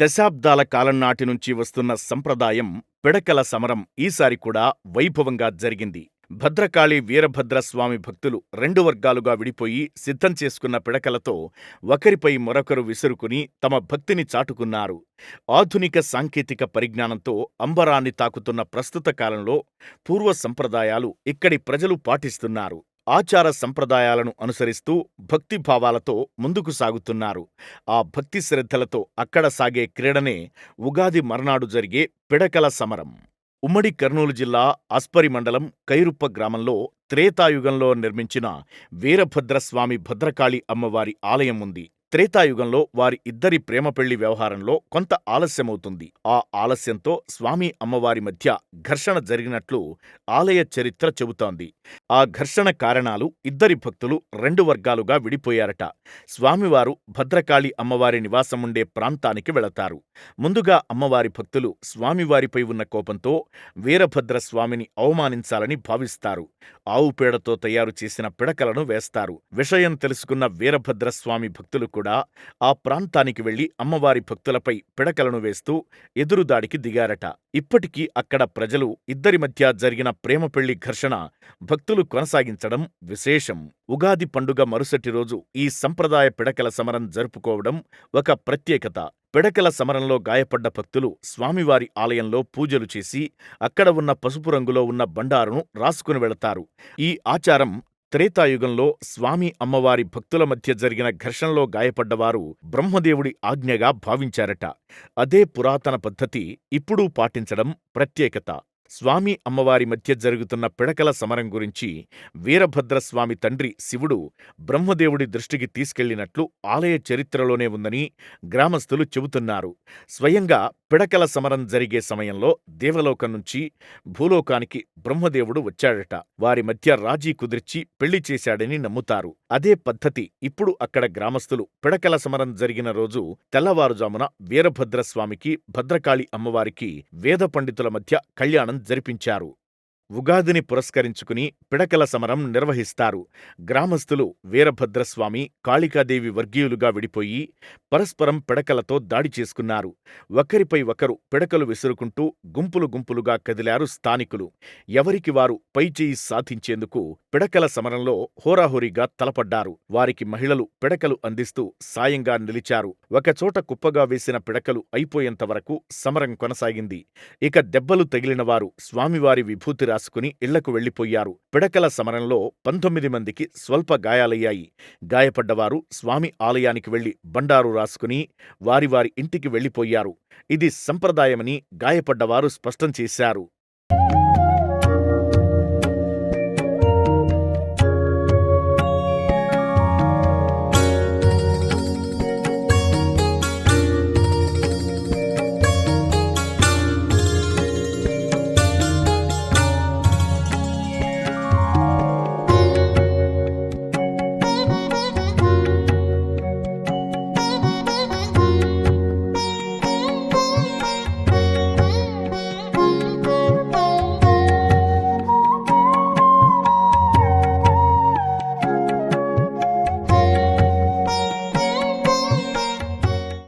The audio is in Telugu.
దశాబ్దాల కాలం నాటి నుంచి వస్తున్న సంప్రదాయం పిడకల సమరం ఈసారి కూడా వైభవంగా జరిగింది. భద్రకాళి వీరభద్రస్వామి భక్తులు రెండు వర్గాలుగా విడిపోయి సిద్ధం చేసుకున్న పిడకలతో ఒకరిపై మరొకరు విసురుకుని తమ భక్తిని చాటుకున్నారు. ఆధునిక సాంకేతిక పరిజ్ఞానంతో అంబరాన్ని తాకుతున్న ప్రస్తుత కాలంలో పూర్వ సంప్రదాయాలు ఇక్కడి ప్రజలు పాటిస్తున్నారు. ఆచార సంప్రదాయాలను అనుసరిస్తూ భక్తిభావాలతో ముందుకు సాగుతున్నారు. ఆ భక్తి శ్రద్ధలతో అక్కడ సాగే క్రీడనే ఉగాది మర్నాడు జరిగే పిడకల సమరం. ఉమ్మడి కర్నూలు జిల్లా అస్పరి మండలం కైరుప్ప గ్రామంలో త్రేతాయుగంలో నిర్మించిన వీరభద్రస్వామి భద్రకాళి అమ్మవారి ఆలయం ఉంది. త్రేతాయుగంలో వారి ఇద్దరి ప్రేమ పెళ్ళి వ్యవహారంలో కొంత ఆలస్యమవుతుంది. ఆ ఆలస్యంతో స్వామి అమ్మవారి మధ్య ఘర్షణ జరిగినట్లు ఆలయ చరిత్ర చెబుతోంది. ఆ ఘర్షణ కారణాలు ఇద్దరి భక్తులు రెండు వర్గాలుగా విడిపోయారట. స్వామివారు భద్రకాళి అమ్మవారి నివాసముండే ప్రాంతానికి వెళతారు. ముందుగా అమ్మవారి భక్తులు స్వామివారిపై ఉన్న కోపంతో వీరభద్ర స్వామిని అవమానించాలని భావిస్తారు. ఆవు పేడతో తయారు చేసిన పిడకలను వేస్తారు. విషయం తెలుసుకున్న వీరభద్ర స్వామి భక్తులు కూడా ఆ ప్రాంతానికి వెళ్ళి అమ్మవారి భక్తులపై పిడకలను వేస్తూ ఎదురుదాడికి దిగారట. ఇప్పటికీ అక్కడ ప్రజలు ఇద్దరి మధ్య జరిగిన ప్రేమ పెళ్ళి ఘర్షణ భక్తులు కొనసాగించడం విశేషం. ఉగాది పండుగ మరుసటి రోజు ఈ సంప్రదాయ పిడకల సమరం జరుపుకోవడం ఒక ప్రత్యేకత. పిడకల సమరంలో గాయపడ్డ భక్తులు స్వామివారి ఆలయంలో పూజలు చేసి అక్కడ ఉన్న పసుపు రంగులో ఉన్న బండారును రాసుకుని వెళతారు. ఈ ఆచారం త్రేతాయుగంలో స్వామి అమ్మవారి భక్తుల మధ్య జరిగిన ఘర్షణలో గాయపడ్డవారు బ్రహ్మదేవుడి ఆజ్ఞగా భావించారట. అదే పురాతన పద్ధతి ఇప్పుడూ పాటించడం ప్రత్యేకత. స్వామి అమ్మవారి మధ్య జరుగుతున్న పిడకల సమరం గురించి వీరభద్రస్వామి తండ్రి శివుడు బ్రహ్మదేవుడి దృష్టికి తీసుకెళ్ళినట్లు ఆలయ చరిత్రలోనే ఉందని గ్రామస్థులు చెబుతున్నారు. స్వయంగా పిడకల సమరం జరిగే సమయంలో దేవలోకం నుంచి భూలోకానికి బ్రహ్మదేవుడు వచ్చాడట. వారి మధ్య రాజీ కుదిర్చి పెళ్ళి చేశాడని నమ్ముతారు. అదే పద్ధతి ఇప్పుడు అక్కడ గ్రామస్తులు పిడకల సమరం జరిగిన రోజు తెల్లవారుజామున వీరభద్రస్వామికి భద్రకాళి అమ్మవారికి వేద పండితుల మధ్య కళ్యాణం జరిపించారు. ఉగాదిని పురస్కరించుకుని పిడకల సమరం నిర్వహిస్తారు. గ్రామస్థులు వీరభద్రస్వామి, కాళికాదేవి వర్గీయులుగా విడిపోయి పరస్పరం పిడకలతో దాడి చేసుకున్నారు. ఒకరిపై ఒకరు పిడకలు విసురుకుంటూ గుంపులు గుంపులుగా కదిలారు స్థానికులు. ఎవరికి వారు పైచేయి సాధించేందుకు పిడకల సమరంలో హోరాహోరీగా తలపడ్డారు. వారికి మహిళలు పిడకలు అందిస్తూ సాయంగా నిలిచారు. ఒకచోట కుప్పగా వేసిన పిడకలు అయిపోయేంతవరకు సమరం కొనసాగింది. ఇక దెబ్బలు తగిలినవారు స్వామివారి విభూతి రాసుకుని ఇళ్ళకు వెళ్ళిపోయారు. పిడకల సమరంలో పంతొమ్మిది మందికి స్వల్ప గాయాలయ్యాయి. గాయపడ్డవారు స్వామి ఆలయానికి వెళ్ళి బండారు రాసుకుని వారి వారి ఇంటికి వెళ్ళిపోయారు. ఇది సంప్రదాయమని గాయపడ్డవారు స్పష్టం చేశారు.